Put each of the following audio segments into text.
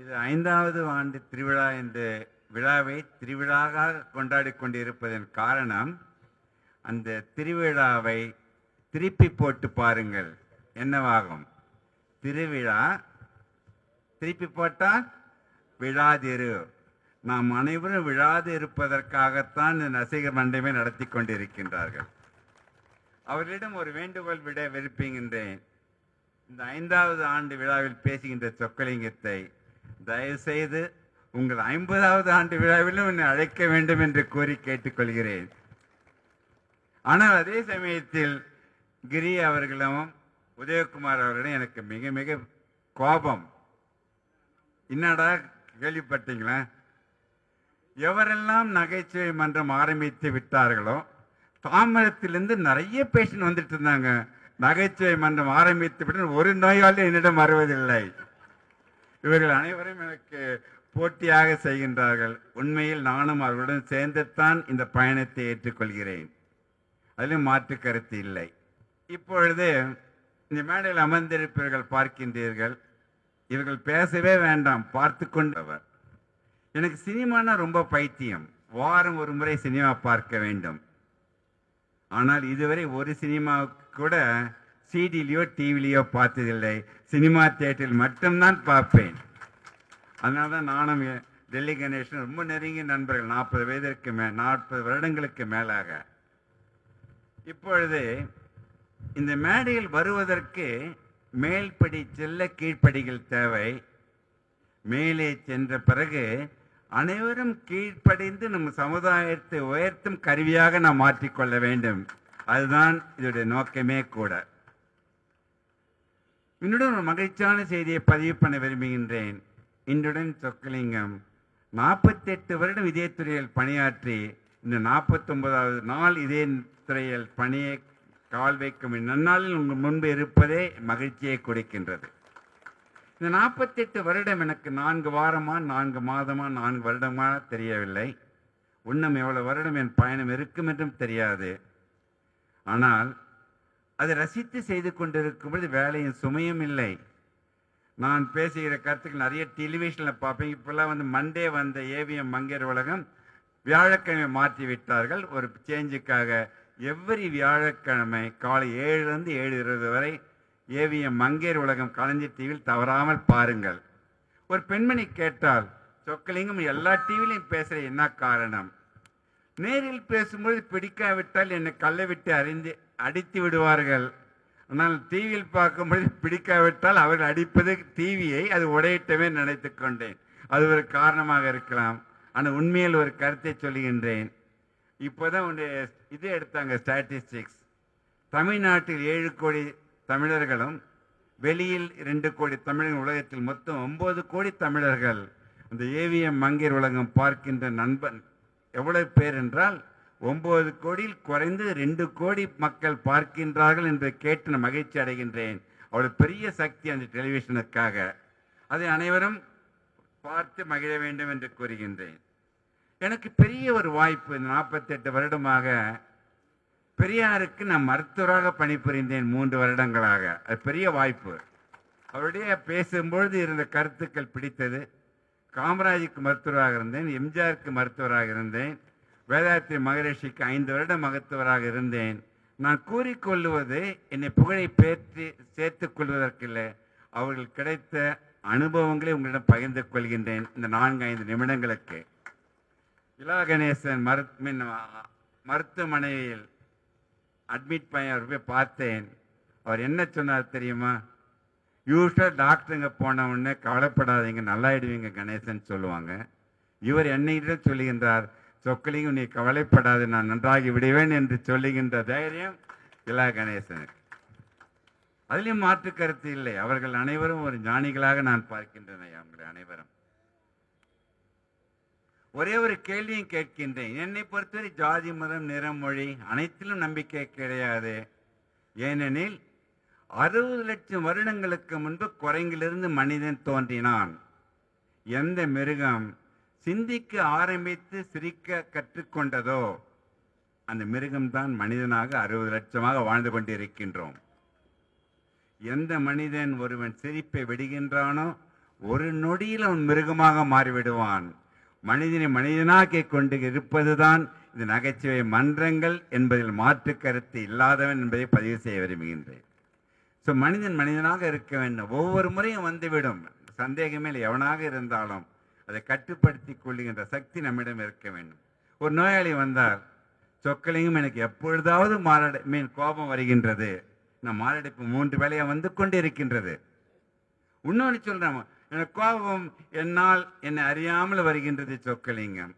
இது ஐந்தாவது ஆண்டு திருவிழா இந்த விழாவை திருவிழாவாக கொண்டாடி கொண்டிருப்பதன் காரணம் அந்த திருவிழாவை திருப்பி போட்டு பாருங்கள். என்னவாகும்? திருவிழா திருப்பி போட்டால் விழாதிரு. நாம் அனைவரும் விழாது இருப்பதற்காகத்தான் இந்த ரசிகர் மண்டபமே நடத்தி கொண்டிருக்கின்றார்கள். அவர்களிடம் ஒரு வேண்டுகோள் விட விருப்புகின்றேன் இந்த ஐந்தாவது ஆண்டு விழாவில் பேசுகின்ற சொக்கலிங்கத்தை தயவுசெய்து உங்கள் ஐம்பதாவது ஆண்டு விழாவிலும் என்னை அழைக்க வேண்டும் என்று கூறி கேட்டுக்கொள்கிறேன். ஆனால் அதே சமயத்தில் கிரி அவர்களும் உதயகுமார் அவர்களிடம் எனக்கு மிக மிக கோபம். என்னடா கேள்விப்பட்டீங்களா? எவரெல்லாம் நகைச்சுவை மன்றம் ஆரம்பித்து விட்டார்களோ தாமரத்திலிருந்து நிறைய பேஷண்ட் வந்துட்டு இருந்தாங்க. நகைச்சுவை மன்றம் ஆரம்பித்து விட்டு ஒரு நோயாளி என்னிடம் வருவதில்லை. இவர்கள் அனைவரும் எனக்கு போட்டியாக செய்கின்றார்கள். உண்மையில் நானும் அவர்களுடன் சேர்ந்துத்தான் இந்த பயணத்தை ஏற்றுக்கொள்கிறேன். அதிலும் மாற்று கருத்து இல்லை. இப்பொழுது இந்த மேடையில் அமர்ந்திருப்பவர்கள் பார்க்கின்றீர்கள். இவர்கள் பேசவே வேண்டாம் பார்த்து கொண்டவர். எனக்கு சினிமானா ரொம்ப பைத்தியம். வாரம் ஒரு முறை சினிமா பார்க்க வேண்டும். ஆனால் இதுவரை ஒரு சினிமாவுக்கு கூட சிடிலேயோ டிவிலேயோ பார்த்ததில்லை. சினிமா தியேட்டரில் மட்டும்தான் பார்ப்பேன். அதனால தான் நானும் டெல்லி கணேசன் ரொம்ப நெருங்கிய நண்பர்கள். நாற்பது வயதிற்கு மே நாற்பது வருடங்களுக்கு மேலாக. இப்பொழுது இந்த மேடையில் வருவதற்கு மேல்படி செல்ல கீழ்ப்படிகள் தேவை. மேலே சென்ற பிறகு அனைவரும் கீழ்ப்படிந்து நம்ம சமுதாயத்தை உயர்த்தும் கருவியாக நாம் மாற்றிக்கொள்ள வேண்டும். அதுதான் இதோடைய நோக்கமே கூட. என்னுடன் ஒரு மகிழ்ச்சியான செய்தியை பதிவு பண்ண விரும்புகின்றேன். இன்றுடன் சொக்கலிங்கம் நாற்பத்தெட்டு வருடம் இதே துறையில் பணியாற்றி இந்த நாற்பத்தொன்பதாவது நாள் இதே துறையில் பணியை கால் வைக்கும் நன்னாளில் உங்கள் முன்பு இருப்பதே மகிழ்ச்சியை கொடுக்கின்றது. இந்த நாற்பத்தெட்டு வருடம் எனக்கு நான்கு வாரமா நான்கு மாதமா நான்கு வருடமா தெரியவில்லை. இன்னும் எவ்வளவு வருடம் என் பயணம் இருக்கும் என்றும் தெரியாது. ஆனால் அதை ரசித்து செய்து கொண்டிருக்கும் பொழுது வேலையின் சுமையும் இல்லை. நான் பேசுகிற கருத்துக்கள் நிறைய டெலிவிஷனில் பார்ப்பேன். இப்போல்லாம் வந்து மண்டே வந்த ஏவிஎம் மங்கையர் உலகம் வியாழக்கிழமை மாற்றி விட்டார்கள். ஒரு சேஞ்சுக்காக எவ்வரி வியாழக்கிழமை காலை ஏழுலேருந்து ஏழு இருபது வரை ஏவிஎம் மங்கையர் உலகம் கலைஞர் டிவியில் தவறாமல் பாருங்கள். ஒரு பெண்மணி கேட்டால் சொக்கலிங்கம் எல்லா டிவிலையும் பேசுகிற என்ன காரணம்? நேரில் பேசும்பொழுது பிடிக்காவிட்டால் என்னை கல்லை விட்டு அறிந்து அடித்து விடுவார்கள். ஆனால் டிவியில் பார்க்கும்பொழுது பிடிக்காவிட்டால் அவர்கள் அடிப்பது டிவியை அது உடையிட்டவே நினைத்து கொண்டேன். அது ஒரு காரணமாக இருக்கலாம். ஆனால் உண்மையில் ஒரு கருத்தை சொல்லுகின்றேன் இப்போதான் உன்னுடைய இது எடுத்தாங்க ஸ்டாட்டிஸ்டிக்ஸ் தமிழ்நாட்டில் ஏழு கோடி தமிழர்களும் வெளியில் ரெண்டு கோடி தமிழர்கள் உலகத்தில் மொத்தம் ஒம்பது கோடி தமிழர்கள். அந்த ஏவிஎம் மங்கீர் உலகம் பார்க்கின்ற நண்பன் எவ்வளவு பேர் என்றால் ஒன்பது கோடியில் குறைந்து ரெண்டு கோடி மக்கள் பார்க்கின்றார்கள் என்று கேட்டு நான் மகிழ்ச்சி அடைகின்றேன். அவ்வளோ பெரிய சக்தி அந்த டெலிவிஷனுக்காக அதை அனைவரும் பார்த்து மகிழ வேண்டும் என்று கூறுகின்றேன். எனக்கு பெரிய ஒரு வாய்ப்பு இந்த நாற்பத்தெட்டு வருடமாக பெரியாருக்கு நான் மருத்துவராக பணிபுரிந்தேன் மூன்று வருடங்களாக. அது பெரிய வாய்ப்பு. அவருடைய பேசும்பொழுது இருந்த கருத்துக்கள் பிடித்தது. காமராஜுக்கு மருத்துவராக இருந்தேன் எம்ஜிஆருக்கு மருத்துவராக இருந்தேன். வேதாத்திரி மகரிஷிக்கு ஐந்து வருடம் மருத்துவராக இருந்தேன். நான் கூறிக்கொள்ளுவது என்னை புகழை பேற்றி சேர்த்துக் கொள்வதற்கில்லை. அவர்கள் கிடைத்த அனுபவங்களை உங்களிடம் பகிர்ந்து கொள்கின்றேன் இந்த நான்கு ஐந்து நிமிடங்களுக்கு இலா கணேசன் மரு மருத்துவமனையில் அட்மிட் பண்ணி அவர் போய் பார்த்தேன். அவர் என்ன சொன்னார் தெரியுமா? யூஸ்வலாக டாக்டருங்க போன உடனே கவலைப்படாதீங்க நல்லாயிடுவீங்க கணேசன் சொல்லுவாங்க. இவர் என்னையிடம் சொல்லுகின்றார் சொக்கலிங்கம் நீ கவலைப்படாது நான் நன்றாகி விடுவேன் என்று சொல்லுகின்ற தைரியம் இலா கணேசனுக்கு. அதிலும் மாற்று கருத்து இல்லை. அவர்கள் அனைவரும் ஒரு ஞானிகளாக நான் பார்க்கின்றன அவங்களை அனைவரும். ஒரே ஒரு கேள்வியும் கேட்கின்றேன். என்னை பொறுத்தவரை ஜாதி மதம் நிறம் மொழி அனைத்திலும் நம்பிக்கை கிடையாது. ஏனெனில் அறுபது லட்சம் வருடங்களுக்கு முன்பு குரங்கிலிருந்து மனிதன் தோன்றினான். எந்த மிருகம் சிந்திக்க ஆரம்பித்து சிரிக்க கற்றுக்கொண்டதோ அந்த மிருகம்தான் மனிதனாக அறுபது லட்சமாக வாழ்ந்து கொண்டிருக்கின்றோம். எந்த மனிதன் ஒருவன் சிரிப்பை விடுகின்றானோ ஒரு நொடியில் அவன் மிருகமாக மாறிவிடுவான். மனிதனை மனிதனாக்கி கொண்டு இருப்பதுதான் இந்த நகைச்சுவை மன்றங்கள் என்பதில் மாற்று கருத்து இல்லாதவன் என்பதை பதிவு செய்ய விரும்புகின்றேன். ஸோ மனிதன் மனிதனாக இருக்க வேண்டும். ஒவ்வொரு முறையும் வந்துவிடும். சந்தேகமே இல்லை எவனாக இருந்தாலும். அதை கட்டுப்படுத்தி கொள்ளுகின்ற சக்தி நம்மிடம் இருக்க வேண்டும். ஒரு நோயாளி வந்தார் சொக்கலிங்கம் எனக்கு எப்பொழுதாவது மாரடை மீன் கோபம் வருகின்றது. நான் மாரடைப்பு மூன்று வேலையாக வந்து கொண்டு இருக்கின்றது இன்னொன்று சொல்கிறேன் எனக்கு கோபம் என்னால் என்னை அறியாமல் வருகின்றது சொக்கலிங்கம்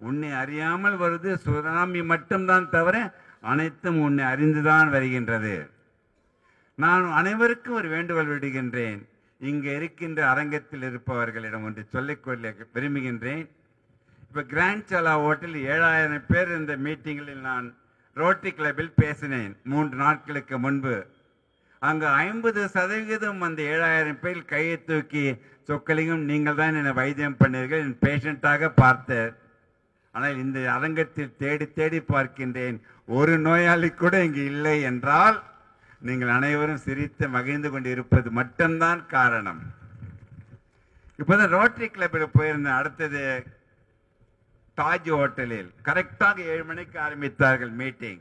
உன்னை அறியாமல் வருது சுனாமி மட்டும்தான் தவிர அனைத்தும் உன்னை அறிந்துதான் வருகின்றது. நான் அனைவருக்கும் ஒரு வேண்டுகோள் விடுகின்றேன். இங்கே இருக்கின்ற அரங்கத்தில் இருப்பவர்களிடம் ஒன்று சொல்லிக்கொள்ள விரும்புகின்றேன். இப்போ கிராண்ட் சலா ஹோட்டல் ஏழாயிரம் பேர் இந்த மீட்டிங்கில் நான் ரோட்டரி கிளப்பில் பேசினேன் மூன்று நாட்களுக்கு முன்பு. அங்கு ஐம்பது சதவிகிதம் அந்த ஏழாயிரம் பேர் கையை தூக்கி சொக்கலையும் நீங்கள் தான் என்னை வைத்தியம் பண்ணீர்கள் என் பேஷண்ட்டாக பார்த்தேன். ஆனால் இந்த அரங்கத்தில் தேடி தேடி பார்க்கின்றேன். ஒரு நோயாளி கூட இங்கு இல்லை என்றால் நீங்கள் அனைவரும் சிரித்து மகிழ்ந்து கொண்டு இருப்பது மட்டும்தான் காரணம். இப்போதான் ரோட்டரி கிளப்பில் போயிருந்தேன் அடுத்தது தாஜ் ஹோட்டலில் கரெக்டாக ஏழு மணிக்கு ஆரம்பித்தார்கள் மீட்டிங்.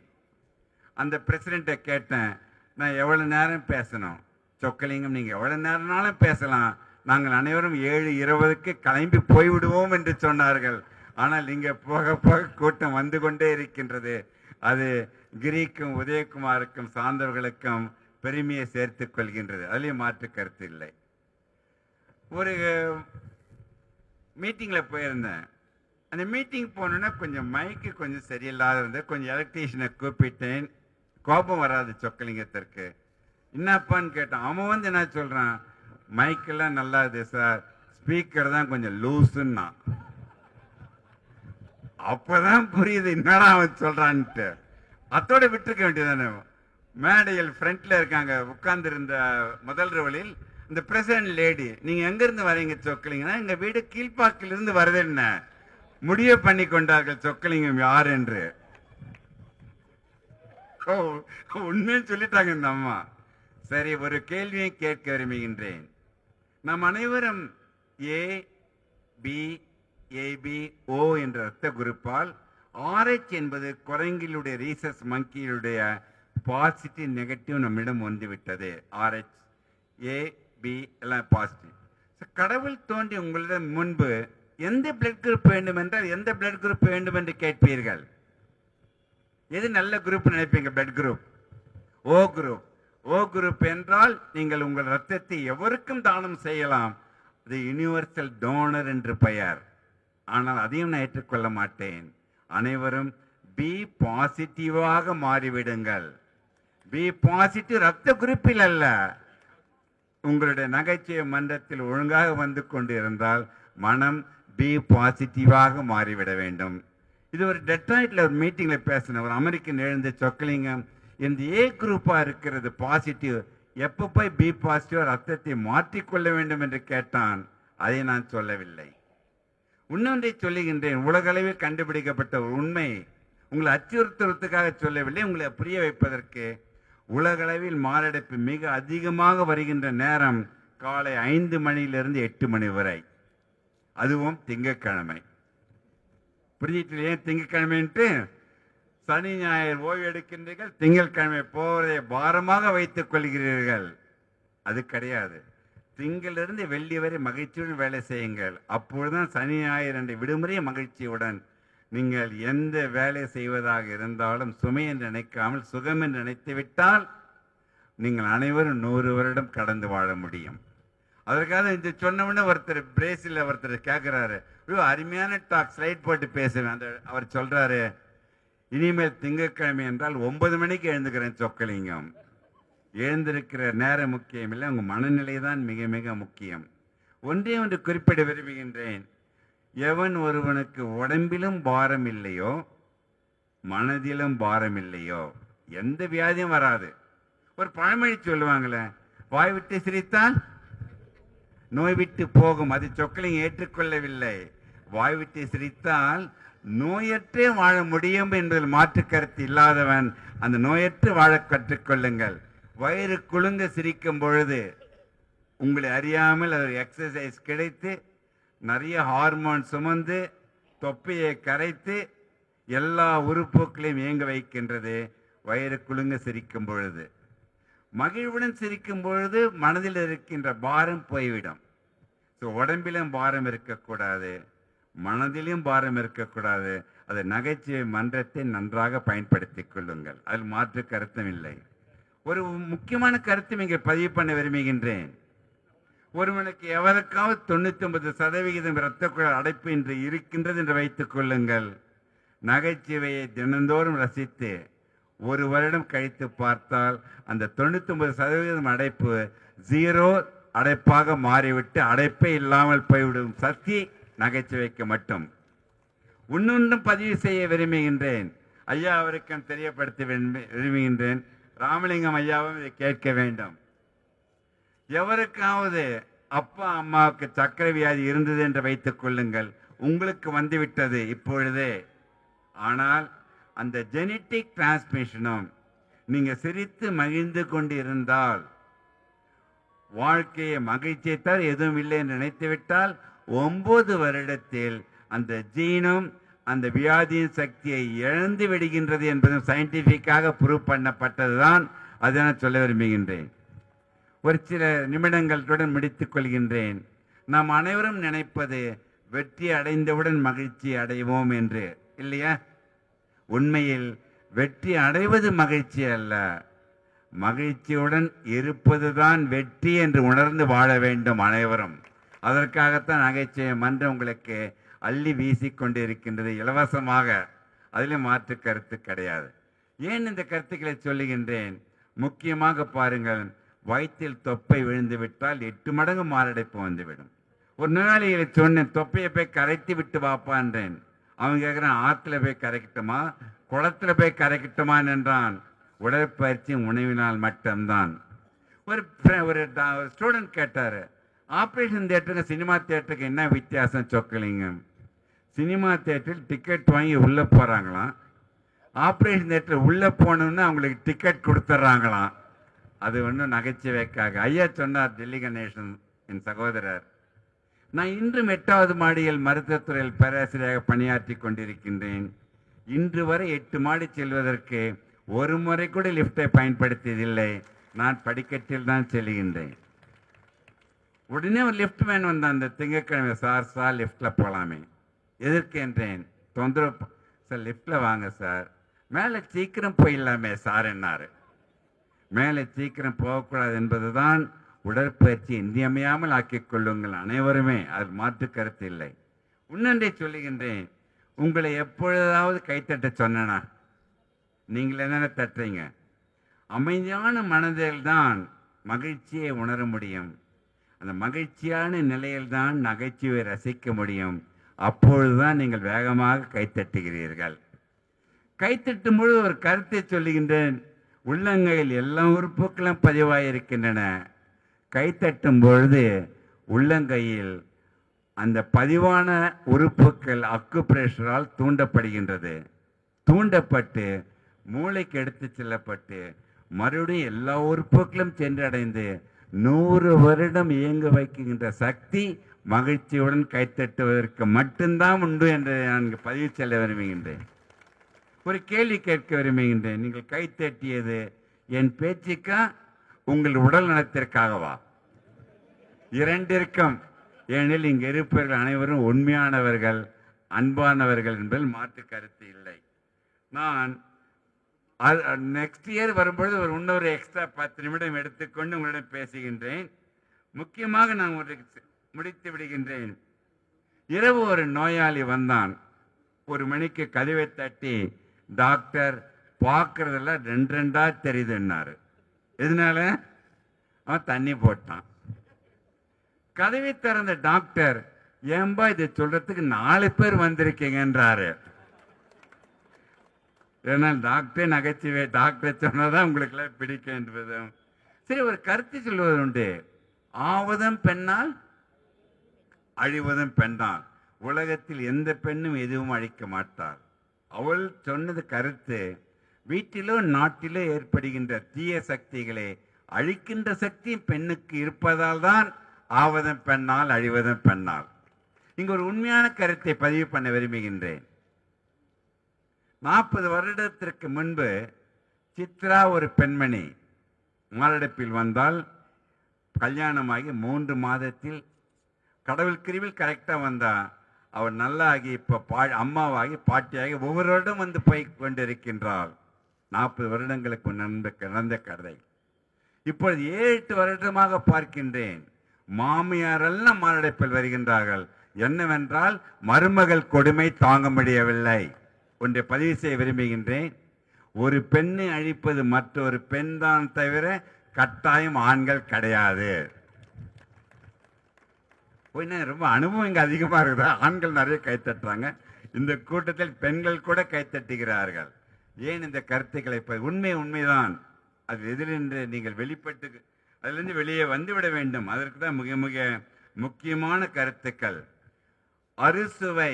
அந்த பிரசிடெண்ட்டை கேட்டேன் நான் எவ்வளோ நேரம் பேசணும்? சொக்கலிங்கம் நீங்கள் எவ்வளோ நேரம்னாலும் பேசலாம். நாங்கள் அனைவரும் ஏழு இருபதுக்கு கிளம்பி போய்விடுவோம் என்று சொன்னார்கள். ஆனால் இங்கே போக போக கூட்டம் வந்து கொண்டே இருக்கின்றது. அது கிரிக்கும் உதயகுமாருக்கும் சார்ந்தவர்களுக்கும் பெருமையை சேர்த்துக் கொள்கின்றது. அதுலேயும் மாற்று கருத்து இல்லை. ஒரு மீட்டிங்கில் போயிருந்தேன். அந்த மீட்டிங் போனோன்னா கொஞ்சம் மைக்கு கொஞ்சம் சரியில்லாத இருந்தது கொஞ்சம் எலக்ட்ரீஷியனை கூப்பிட்டேன். கோபம் வராது சொக்கலிங்கத்திற்கு. என்னப்பான்னு கேட்டான். அவன் வந்து என்ன சொல்கிறான் மைக்கெல்லாம் நல்லா இது சார். ஸ்பீக்கர் தான் கொஞ்சம் லூஸுன்னா அப்பதான் புரியுது என்னடா அவன் சொல்றான்ட்டு. அத்தோட விட்டுருக்க வேண்டியதானே மேடையில் ஃப்ரண்ட்ல இருக்காங்க உட்கார்ந்து இருந்த முதல் ரவலில் இந்த பிரசிடன்ட் லேடி நீங்க எங்க இருந்து வரீங்க சொக்கலிங்கன்னா எங்க வீடு கீழ்ப்பாக்கில் இருந்து வருது என்ன? முடிவு பண்ணி கொண்டார்கள் சொக்கலிங்கம் யார் என்று. ஓ சொல்லிட்டாங்க இந்த அம்மா. சரி ஒரு கேள்வியை கேட்க விரும்புகின்றேன். நாம் அனைவரும் ஏ பி ஏபி ஓ என்ற இரத்த குரூப்பால் ஆர்ஹெச் என்பது குரங்கிலுடைய ரீசஸ் மங்கியுடைய பாசிட்டிவ் நெகட்டிவ் நம்மிடம் வந்துவிட்டது. ஆர்ஹெச் ஏ பி எல்லாம் பாசிட்டிவ் கடவுள் தோன்றி உங்களிடம் முன்பு எந்த பிளட் குரூப் வேண்டும் என்றால் எந்த பிளட் குரூப் வேண்டும் என்று கேட்பீர்கள்? எது நல்ல குரூப் நினைப்பீங்க blood group O group O group என்றால் நீங்கள் உங்கள் ரத்தத்தை எவருக்கும் தானம் செய்யலாம்? அது யுனிவர்சல் டோனர் என்று பெயர். ஆனால் அதையும் நான் ஏற்றுக்கொள்ள மாட்டேன். அனைவரும் பி பாசிட்டிவாக மாறிவிடுங்கள். பி பாசிட்டிவ் ரத்த குறிப்பில் அல்ல. உங்களுடைய நகைச்சுவை மன்றத்தில் ஒழுங்காக வந்து கொண்டு இருந்தால் மனம் பி பாசிட்டிவாக மாறிவிட வேண்டும். இது ஒரு டெட்ராய்டில் ஒரு மீட்டிங்கில் பேசினேன் ஒரு அமெரிக்கன் எழுந்த சொக்கலிங்கம் இந்த ஏ குரூப்பாக இருக்கிறது பாசிட்டிவ் எப்போ போய் பி பாசிட்டிவ் ரத்தத்தை மாற்றிக்கொள்ள வேண்டும் என்று கேட்டான்? அதை நான் சொல்லவில்லை. இன்னொன்றை சொல்லுகின்றேன். உலகளவில் கண்டுபிடிக்கப்பட்ட ஒரு உண்மை. உங்களை அச்சுறுத்துறதுக்காக சொல்லவில்லை உங்களை புரிய வைப்பதற்கு. உலகளவில் மாரடைப்பு மிக அதிகமாக வருகின்ற நேரம் காலை ஐந்து மணியிலிருந்து எட்டு மணி வரை. அதுவும் திங்கக்கிழமை புரிஞ்சிட்டு ஏன் திங்கட்கிழமைன்ட்டு சனி ஞாயிறு ஓய்வு எடுக்கின்றீர்கள் திங்கட்கிழமை போவதை பாரமாக வைத்துக் கொள்கிறீர்கள். அது கிடையாது. திங்கிலிருந்து வெள்ளி வரை மகிழ்ச்சியுடன் வேலை செய்யுங்கள். அப்பொழுதுதான் சனி ஞாயிறு என்ற விடுமுறை மகிழ்ச்சியுடன் நீங்கள் எந்த வேலை செய்வதாக இருந்தாலும் சுமை என்று நினைக்காமல் சுகம் என்று நினைத்து விட்டால் நீங்கள் அனைவரும் நூறு வருடம் கடந்து வாழ முடியும். அதற்காக இந்த சொன்னவுடனே ஒருத்தர் பிரேசில் ஒருத்தர் கேட்குறாரு ஐயோ அருமையான டாக் ஸ்லைட் போட்டு பேசுவேன். அந்த அவர் சொல்கிறாரு இனிமேல் திங்கட்கிழமை என்றால் ஒன்பது மணிக்கு எழுந்துக்கிறேன் சொக்கலிங்கம். எழுந்திருக்கிற நேரம் முக்கியம் இல்லை உங்கள் மனநிலை தான் மிக மிக முக்கியம். ஒன்றே ஒன்று குறிப்பிட விரும்புகின்றேன். எவன் ஒருவனுக்கு உடம்பிலும் பாரம் இல்லையோ மனதிலும் பாரம் இல்லையோ எந்த வியாதியும் வராது. ஒரு பழமொழி சொல்லுவாங்களே வாய் விட்டு சிரித்தால் நோய் விட்டு போகும். அது சொக்கலிங் ஏற்றுக்கொள்ளவில்லை. வாய் விட்டு சிரித்தால் நோயற்றே வாழ முடியும் என்பதில் மாற்று கருத்து இல்லாதவன் அந்த நோயற்று வாழ கற்றுக்கொள்ளுங்கள் வயிறு குலுங்க சிரிக்கும் பொழுது உங்களை அறியாமல் ஒரு எக்ஸசைஸ் கிடைத்து நிறைய ஹார்மோன் சுமந்து தொப்பையை கரைத்து எல்லா உறுப்புகளையும் இயங்க வைக்கின்றது வயிறு குலுங்க சிரிக்கும் பொழுது. மகிழ்வுடன் சிரிக்கும் பொழுது மனதில் இருக்கின்ற பாரம் போய்விடும். ஸோ உடம்பிலும் பாரம் இருக்கக்கூடாது. மனதிலும் பாரம் இருக்கக்கூடாது. அது நகைச்சுவை மன்றத்தை நன்றாக பயன்படுத்திக் கொள்ளுங்கள். அதில் மாற்று கருத்தும் இல்லை. ஒரு முக்கியமான கருத்தும் இங்கே பதிவு பண்ண விரும்புகின்றேன். ஒருவனுக்கு எவருக்காவது தொண்ணூத்தி ஒன்பது சதவிகிதம் இரத்த குழல் அடைப்பு இன்று இருக்கின்றது என்று வைத்துக் கொள்ளுங்கள். நகைச்சுவையை தினந்தோறும் ரசித்து ஒரு வருடம் கழித்து பார்த்தால் அந்த தொண்ணூத்தி ஒன்பது சதவிகிதம் அடைப்பு ஜீரோ அடைப்பாக மாறிவிட்டு அடைப்பே இல்லாமல் போய்விடும் சக்தி நகைச்சுவைக்கு மட்டும். இன்னொன்றும் பதிவு செய்ய விரும்புகின்றேன். ஐயா அவருக்கு தெரியப்படுத்த விரும்பு- விரும்புகின்றேன். ராமலிங்கம் ஐயாவும் இதை கேட்க வேண்டும். எவருக்காவது அப்பா அம்மாவுக்கு சக்கரை வியாதி இருந்தது என்று வைத்துக் கொள்ளுங்கள். உங்களுக்கு வந்துவிட்டது இப்பொழுதே. ஆனால் அந்த ஜெனட்டிக் டிரான்ஸ்மிஷனும் நீங்கள் சிரித்து மகிழ்ந்து கொண்டு இருந்தால் வாழ்க்கையை மகிழ்ச்சியை தவிர எதுவும் இல்லை என்று நினைத்துவிட்டால் ஒன்பது வருடத்தில் அந்த ஜீனும் அந்த வியாதியின் சக்தியை இழந்து விடுகின்றது என்பதும் சயின்டிஃபிக்காக ப்ரூவ் பண்ணப்பட்டதுதான். அதை நான் சொல்ல விரும்புகின்றேன். ஒரு சில நிமிடங்களுடன் முடித்துக் கொள்கின்றேன். நாம் அனைவரும் நினைப்பது வெற்றி அடைந்தவுடன் மகிழ்ச்சி அடைவோம் என்று இல்லையா? உண்மையில் வெற்றி அடைவது மகிழ்ச்சி அல்ல. மகிழ்ச்சியுடன் இருப்பதுதான் வெற்றி என்று உணர்ந்து வாழ வேண்டும் அனைவரும். அதற்காகத்தான் நகைச்சுவை மன்றம் உங்களுக்கு அள்ளி வீசிக்கொண்டு இருக்கின்றது இலவசமாக. அதிலும் மாற்று கருத்து கிடையாது. ஏன் இந்த கருத்துக்களை சொல்லுகின்றேன்? முக்கியமாக பாருங்கள் வயிற்றில் தொப்பை விழுந்து விட்டால் எட்டு மடங்கு மாரடைப்பு வந்துவிடும். ஒரு நோயாளிகளை சொன்னேன் தொப்பையை போய் கரைத்து விட்டு வாப்பான்றேன் அவன் கேட்குறான் ஆற்றுல போய் கரைக்கட்டுமா? குளத்துல போய் கரைக்கட்டுமா என்றான். உடற்பயிற்சி உணவினால் மட்டும்தான். ஒரு ஒரு ஸ்டூடெண்ட் கேட்டார் ஆப்ரேஷன் தேட்டருக்கு சினிமா தேட்டருக்கு என்ன வித்தியாசம் சொக்கலிங்க சினிமா தேட்டரில் டிக்கெட் வாங்கி உள்ளே போகிறாங்களாம் ஆப்ரேஷன் தேட்டர் உள்ளே போனோம்னா அவங்களுக்கு டிக்கெட் கொடுத்துட்றாங்களாம் அது ஒன்றும் நகைச்சுவைக்காக ஐயா சொன்னார் டெல்லி கணேசன் என் சகோதரர் நான் இன்றும் எட்டாவது மாடியில் மருத்துவத்துறையில் பேராசிரியராக பணியாற்றி கொண்டிருக்கின்றேன். இன்று வரை எட்டு மாடி செல்வதற்கு ஒரு முறை கூட லிஃப்டை பயன்படுத்தியதில்லை. நான் படிக்கட்டில் தான் செல்கின்றேன். உடனே ஒரு லிஃப்ட் மேன் வந்தான் அந்த திங்கட்கிழமை சார் சார் லிஃப்ட்டில் போகலாமே எதிர்க்கின்றேன் தொந்தரவு சார் லிஃப்ட்டில் வாங்க சார். மேலே சீக்கிரம் போயிடலாமே சார் என்னாரு. மேலே சீக்கிரம் போகக்கூடாது என்பதுதான் உடற்பயிற்சி இன்றியமையாமல் ஆக்கிக் கொள்ளுங்கள் அனைவருமே. அது மாற்று கருத்து இல்லை. உன்னண்டை சொல்லுகின்றேன். உங்களை எப்பொழுதாவது கைத்தட்ட சொன்னனா? நீங்கள் என்னென்ன தட்டுறீங்க? அமைதியான மனதில் தான் மகிழ்ச்சியை உணர முடியும். அந்த மகிழ்ச்சியான நிலையில்தான் நகைச்சுவை ரசிக்க முடியும். அப்பொழுதுதான் நீங்கள் வேகமாக கைத்தட்டுகிறீர்கள். கைத்தட்டும் பொழுது ஒரு கருத்தை சொல்லுகின்றேன். உள்ளங்கையில் எல்லா உறுப்புகளும் பதிவாயிருக்கின்றன. கைத்தட்டும் பொழுது உள்ளங்கையில் அந்த பதிவான உறுப்புகள் அக்கு பிரஷரால் தூண்டப்படுகின்றது. தூண்டப்பட்டு மூளைக்கு எடுத்து செல்லப்பட்டு மறுபடியும் எல்லா உறுப்புகளும் சென்றடைந்து நூறு வருடம் இயங்க வைக்கின்ற சக்தி மகிழ்ச்சியுடன் கைத்தட்டுவதற்கு மட்டும்தான் உண்டு என்று நான் பதிவு செல்ல விரும்புகின்றேன். ஒரு கேள்வி கேட்க விரும்புகின்றேன். நீங்கள் கைத்தட்டியது என் பேச்சுக்கா உங்கள் உடல் நலத்திற்காகவா இரண்டிற்கும் ஏனெனில் இங்கு இருப்பவர்கள் அனைவரும் உண்மையானவர்கள் அன்பானவர்கள் என்பதில் மாற்று கருத்து இல்லை. நான் நெக்ஸ்ட் இயர் வரும்பொழுது ஒரு இன்னொரு எக்ஸ்ட்ரா பத்து நிமிடம் எடுத்துக்கொண்டு உங்களிடம் பேசுகின்றேன். முக்கியமாக நான் ஒரு முடித்து விடுகின்றேன். இரவு ஒரு நோயாளி வந்தான். ஒரு மணிக்கு கதவை தட்டி டாக்டர் பார்க்கறதெல்லாம் ரெண்டு ரெண்டா தெரியுதுன்னாரு எதனால? அவன் தண்ணி போட்டான். கதவை திறந்த டாக்டர் ஏன்பா இதை சொல்றதுக்கு நாலு பேர் வந்திருக்கீங்கன்றாரு. ஏன்னா டாக்டரே நகைச்சுவை டாக்டர் சொன்னதான் உங்களுக்கெல்லாம் பிடிக்கும் என்பதும். சரி ஒரு கருத்து சொல்வது உண்டு. ஆவதம் பெண்ணால் அழிவதும் பெண்ணால் உலகத்தில் எந்த பெண்ணும் எதுவும் அழிக்க மாட்டார். அவள் சொன்னது கருத்து வீட்டிலோ நாட்டிலோ ஏற்படுகின்ற தீய சக்திகளை அழிக்கின்ற சக்தி பெண்ணுக்கு இருப்பதால் தான் ஆவதும் பெண்ணால் அழிவதும் பெண்ணால் இங்கு ஒரு உண்மையான கருத்தை பதிவு பண்ண விரும்புகின்றேன். நாற்பது வருடத்திற்கு முன்பு சித்ரா ஒரு பெண்மணி மாரடைப்பில் வந்தால் கல்யாணமாகி மூன்று மாதத்தில் கடவுள் கிரிவில் கரெக்டாக வந்தான் அவள் நல்லாகி இப்போ பா அம்மாவாகி பாட்டியாகி ஒவ்வொரு வருடம் வந்து போய் கொண்டிருக்கின்றாள் நாற்பது வருடங்களுக்கு நடந்த நடந்த கதை. இப்பொழுது ஏழு எட்டு வருடமாக பார்க்கின்றேன். மாமியாரெல்லாம் மாரடைப்பில் வருகின்றார்கள். என்னவென்றால் மருமகள் கொடுமை தாங்க முடியவில்லை. ஒன்றை பதிவு செய்ய விரும்புகின்றேன். ஒரு பெண்ணை அழிப்பது மற்றொரு பெண் தான் தவிர கட்டாயம் ஆண்கள் கிடையாது. என்ன ரொம்ப அனுபவம் இங்கே அதிகமாக இருக்குதா. ஆண்கள் நிறைய கைத்தட்டுறாங்க இந்த கூட்டத்தில் பெண்கள் கூட கைத்தட்டுகிறார்கள் ஏன் இந்த கருத்துக்களை இப்போ உண்மை உண்மைதான். அது எதிரென்று நீங்கள் வெளிப்பட்டு அதிலிருந்து வெளியே வந்துவிட வேண்டும். அதற்கு தான் மிக மிக முக்கியமான கருத்துக்கள். அறுசுவை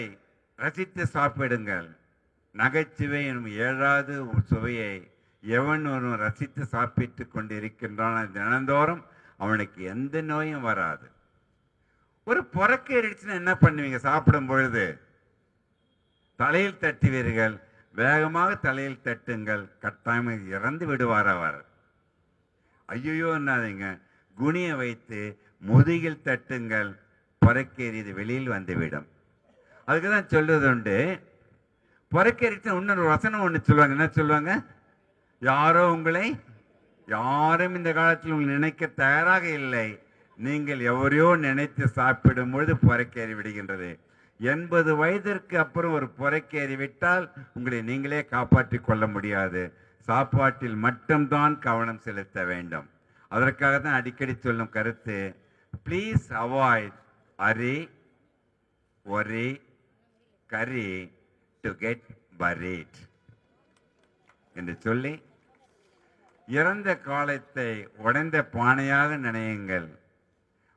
ரசித்து சாப்பிடுங்கள். நகைச்சுவை எனும் ஏழாவது சுவையை எவன் ஒருவன் ரசித்து சாப்பிட்டு கொண்டு இருக்கின்றான் தினந்தோறும் அவனுக்கு எந்த நோயும் வராது. ஒரு புறக்கு ஏறிடுச்சுன்னா என்ன பண்ணுவீங்க? சாப்பிடும் பொழுது? தலையில் தட்டுவீர்கள் வேகமாக தலையில் தட்டுங்கள். கட்டாயம் இறந்து விடுவார் அவர். ஐயோ என்னாதீங்க குனியை வைத்து முதுகில் தட்டுங்கள். புறக்கேறியது வெளியில் வந்துவிடும். அதுக்கு தான் சொல்றது உண்டு. புறக்கேறிட்டு இன்னொரு வசனம் ஒன்று சொல்லுவாங்க. என்ன சொல்லுவாங்க? யாரோ உங்களை யாரும் இந்த காலத்தில் உங்களை நினைக்க தயாராக இல்லை. நீங்கள் எவரையோ நினைத்து சாப்பிடும் பொழுது புறக்கேறி விடுகின்றது. எண்பது வயதிற்கு அப்புறம் ஒரு புறக்கேறி விட்டால் உங்களை நீங்களே காப்பாற்றி கொள்ள முடியாது. சாப்பாட்டில் மட்டும்தான் கவனம் செலுத்த வேண்டும். அதற்காக தான் அடிக்கடி சொல்லும் கருத்து please avoid hurry worry curry to get buried என்று சொல்லி இறந்த காலத்தை உடைந்த பானையாக நினையுங்கள்.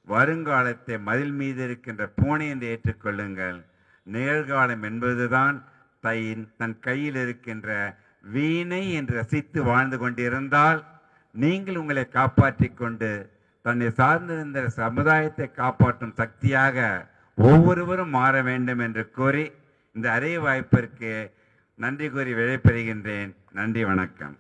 வருங்காலத்தை மதில் மீது இருக்கின்ற பூனை என்று ஏற்றுக்கொள்ளுங்கள். நிகழ்காலம் என்பதுதான் தையின் தன் கையில் இருக்கின்ற வீணை என்று ரசித்து வாழ்ந்து கொண்டிருந்தால் நீங்கள் உங்களை காப்பாற்றி கொண்டு தன்னை சார்ந்திருந்த சமுதாயத்தை காப்பாற்றும் சக்தியாக ஒவ்வொருவரும் மாற வேண்டும் என்று கூறி இந்த அரிய வாய்ப்பிற்கு நன்றி கூறி விடைபெறுகின்றேன். நன்றி வணக்கம்.